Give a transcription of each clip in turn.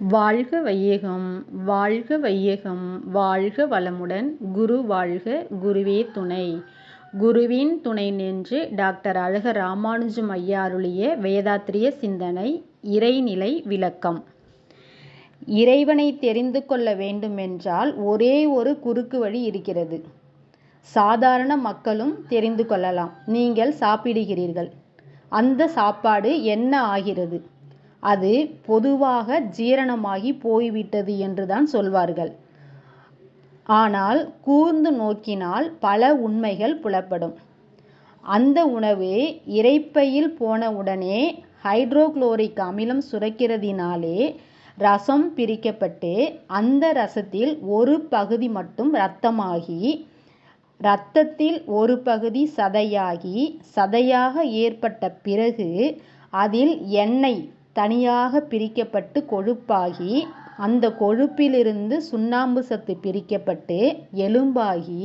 வாழ்க வையகம் வாழ்க வையகம் வாழ்க வளமுடன் குரு வாழ்க குருவே துணை. குருவின் துணை நின்று டாக்டர் அழக ராமானுஜம் ஐயா அருளிய வேதாத்திரிய சிந்தனை இறைநிலை விளக்கம். இறைவனை தெரிந்து கொள்ள வேண்டுமென்றால் ஒரே ஒரு குறுக்கு வழி இருக்கிறது. சாதாரண மக்களும் தெரிந்து கொள்ளலாம். நீங்கள் சாப்பிடுகிறீர்கள். அந்த சாப்பாடு என்ன ஆகிறது? அது பொதுவாக ஜீரணமாகி போய்விட்டது என்றுதான் சொல்வார்கள். ஆனால் கூர்ந்து நோக்கினால் பல உண்மைகள் புலப்படும். அந்த உணவு இறைப்பையில் போனவுடனே ஹைட்ரோகுளோரிக் அமிலம் சுரக்கிறதினாலே ரசம் பிரிக்கப்பட்டு அந்த ரசத்தில் ஒரு பகுதி மட்டும் இரத்தமாகி இரத்தத்தில் ஒரு பகுதி சதையாகி சதையாக ஏற்பட்ட பிறகு அதில் எண்ணெய் தனியாக பிரிக்கப்பட்டு கொழுப்பாகி அந்த கொழுப்பிலிருந்து சுண்ணாம்பு சத்து பிரிக்கப்பட்டு எலும்பாகி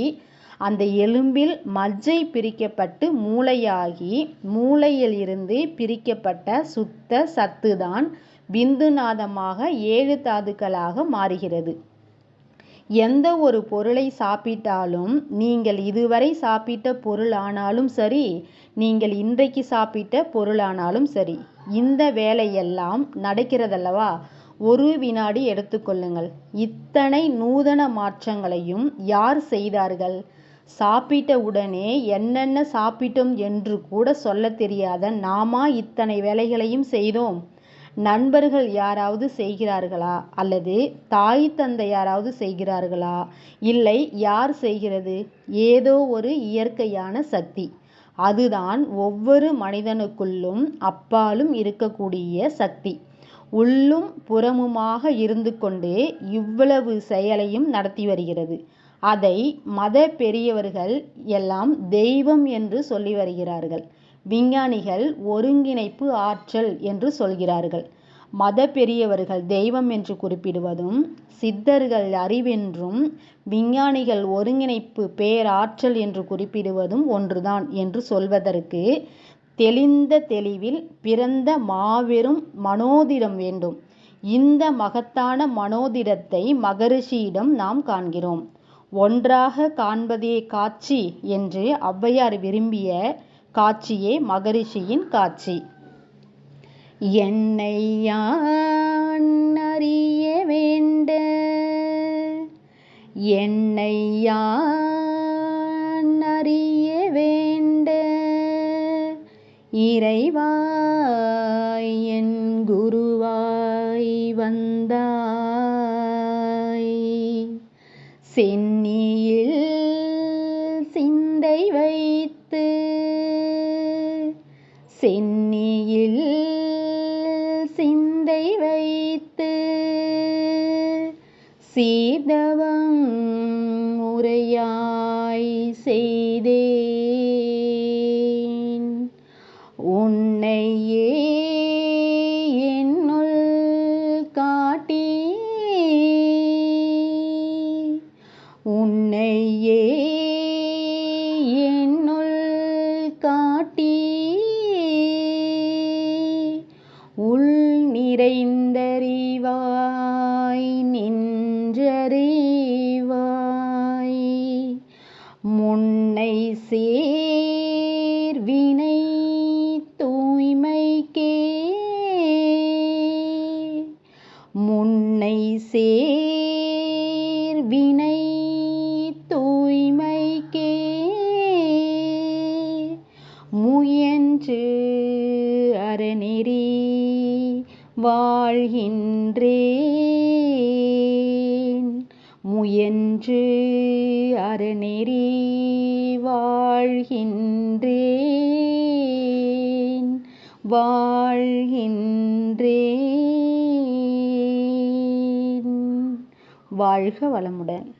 அந்த எலும்பில் மஜ்ஜை பிரிக்கப்பட்டு மூளையாகி மூளையில் இருந்து பிரிக்கப்பட்ட சுத்த சத்துதான் பிந்துநாதமாக ஏழு தாதுக்களாக மாறுகிறது. எந்த ஒரு பொருளை சாப்பிட்டாலும் நீங்கள் இதுவரை சாப்பிட்ட பொருளானாலும் சரி நீங்கள் இன்றைக்கு சாப்பிட்ட பொருளானாலும் சரி இந்த வேலையெல்லாம் நடக்கிறதல்லவா? ஒரு வினாடி எடுத்துக்கொள்ளுங்கள் இத்தனை நூதன மாற்றங்களையும் யார் செய்தார்கள்? சாப்பிட்ட உடனே என்னென்ன சாப்பிட்டோம் என்று கூட சொல்ல தெரியாத நாமா இத்தனை வேலைகளையும் செய்தோம்? நண்பர்கள் யாராவது செய்கிறார்களா? அல்லது தாய் தந்தை யாராவது செய்கிறார்களா? இல்லை யார் செய்கிறது? ஏதோ ஒரு இயற்கையான சக்தி. அதுதான் ஒவ்வொரு மனிதனுக்குள்ளும் அப்பாலும் இருக்கக்கூடிய சக்தி. உள்ளும் புறமுமாக இருந்து கொண்டே இவ்வளவு செயலையும் நடத்தி வருகிறது. அதை மத பெரியவர்கள் எல்லாம் தெய்வம் என்று சொல்லி வருகிறார்கள். விஞ்ஞானிகள் ஒருங்கிணைப்பு ஆற்றல் என்று சொல்கிறார்கள். மத பெரியவர்கள் தெய்வம் என்று குறிப்பிடுவதும் சித்தர்கள் அறிவென்றும் விஞ்ஞானிகள் ஒருங்கிணைப்பு பேராற்றல் என்று குறிப்பிடுவதும் ஒன்றுதான் என்று சொல்வதற்கு தெளிந்த தெளிவில் பிறந்த மாபெரும் மனோதிடம் வேண்டும். இந்த மகத்தான மனோதிடத்தை மகரிஷியிடம் நாம் காண்கிறோம். ஒன்றாக காண்பதே காட்சி என்று ஔவையார் விரும்பிய காட்சியே மகரிஷியின் காட்சி. என்னை யான் அறிய வேண்ட என்னை அறிய வேண்ட இறைவாய் என் குருவாய் வந்தாய். சென்னியில் சென்னியில் சிந்தை வைத்து சீதவம் உரையாய் செய்தேன். உன்னையே நிறைந்தறிவாய் நின்றறிவாய். முன்னை சேர்வினை தூய்மைக்கே. முன்னை சேர்வினை வாழ்கின்றேன். முயன்று அறநெறி வாழ்கின்றேன். வாழ்கின்றேன். வாழ்க வளமுடன்.